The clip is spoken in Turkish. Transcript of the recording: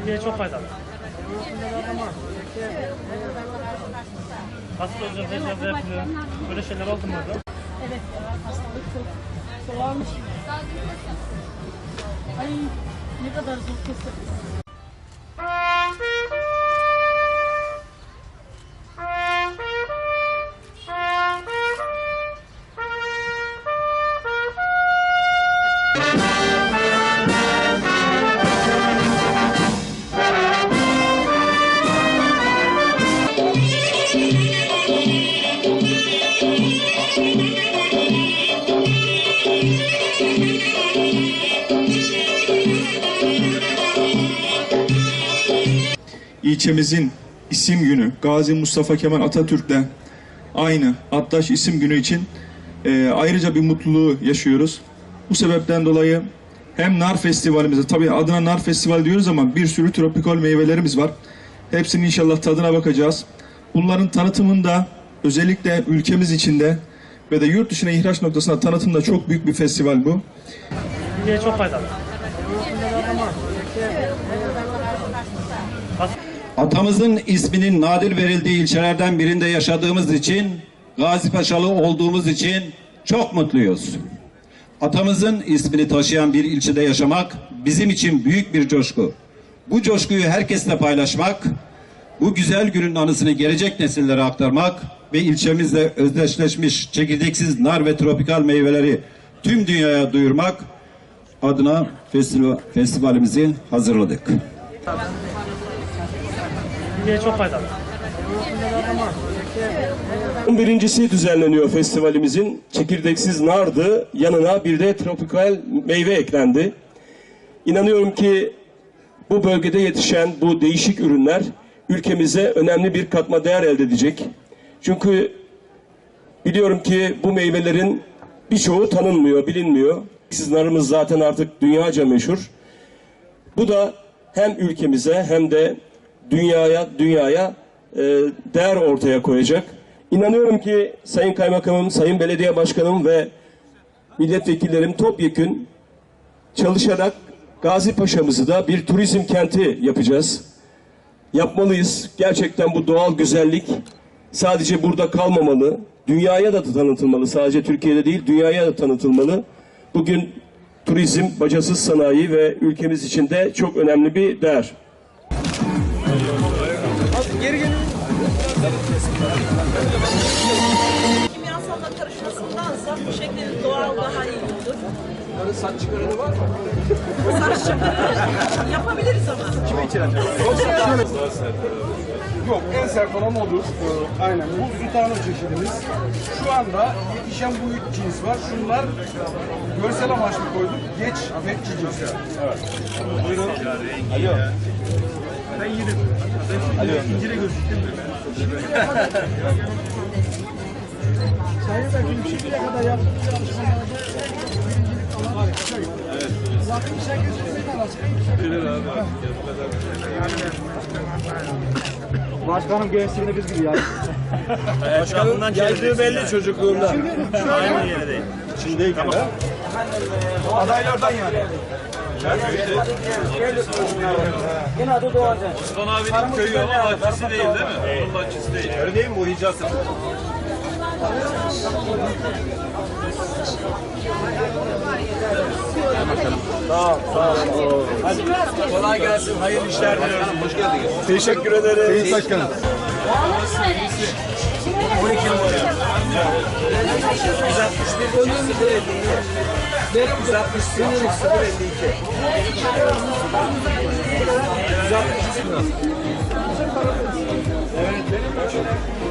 Mideye çok faydalı. Hasta tecrübe yapılıyor. Böyle şeyler oldu mu? Evet hastalık çok çoğalmış. Ay ne kadar zor kesin. İlçemizin isim günü Gazi Mustafa Kemal Atatürk'le aynı Attaş isim günü için e, ayrıca bir mutluluğu yaşıyoruz. Bu sebepten dolayı hem nar festivalimize tabii adına nar festivali diyoruz ama bir sürü tropikal meyvelerimiz var. Hepsinin inşallah tadına bakacağız. Bunların tanıtımında özellikle ülkemiz içinde ve de yurt dışına ihraç noktasında tanıtımda çok büyük bir festival bu. Mideye çok faydalı. Atamızın isminin nadir verildiği ilçelerden birinde yaşadığımız için, Gazi Paşalı olduğumuz için çok mutluyuz. Atamızın ismini taşıyan bir ilçede yaşamak bizim için büyük bir coşku. Bu coşkuyu herkesle paylaşmak, bu güzel günün anısını gelecek nesillere aktarmak ve ilçemizle özdeşleşmiş çekirdeksiz nar ve tropikal meyveleri tüm dünyaya duyurmak adına festival, festivalimizi hazırladık. Mideye çok faydalı. Birincisi düzenleniyor festivalimizin. Çekirdeksiz nardı. Yanına bir de tropikal meyve eklendi. İnanıyorum ki bu bölgede yetişen bu değişik ürünler ülkemize önemli bir katma değer elde edecek. Çünkü biliyorum ki bu meyvelerin birçoğu tanınmıyor, bilinmiyor. Siz narımız zaten artık dünyaca meşhur. Bu da hem ülkemize hem de dünyaya dünyaya e, değer ortaya koyacak. İnanıyorum ki Sayın Kaymakamım, Sayın Belediye Başkanım ve milletvekillerim topyekün çalışarak Gazi Paşa'mızı da bir turizm kenti yapacağız. Yapmalıyız. Gerçekten bu doğal güzellik sadece burada kalmamalı. Dünyaya da tanıtılmalı. Sadece Türkiye'de değil, dünyaya da tanıtılmalı. Bugün turizm, bacasız sanayi ve ülkemiz için de çok önemli bir değer. Kimyasalla karışmasındansa bu şekilde doğal daha iyi olur. saç çıkarını var mı? Saç çıkarını yapabiliriz ama. Yok en sert olan odur. Ee, aynen bu sultanı çeşidimiz. Şu anda yetişen bu üç cins var. Şunlar görsel amaçlı koyduk. Geç bekçi cinsi. Evet. Buyurun. Alo. Ben yedim. Ben şimdi incire gözüktüm. Sayın Vekilim şimdiye kadar yaptığımız çalışmalarda birincilik alan Evet. Zaten Başkanım gençliğinde biz gibi ya. Başkanım geldiği belli çocukluğunda. Aynı yere değil. Şimdi tamam. Adaylardan yani. Osman abinin köyü ama bahçesi değil değil mi? Onun bahçesi değil. Öyle değil mi bu icazı? Kolay gelsin. Hayırlı işler diliyorum. Hoş geldiniz. Teşekkür ederim. Sayın Başkanım. 168 052. Evet benim.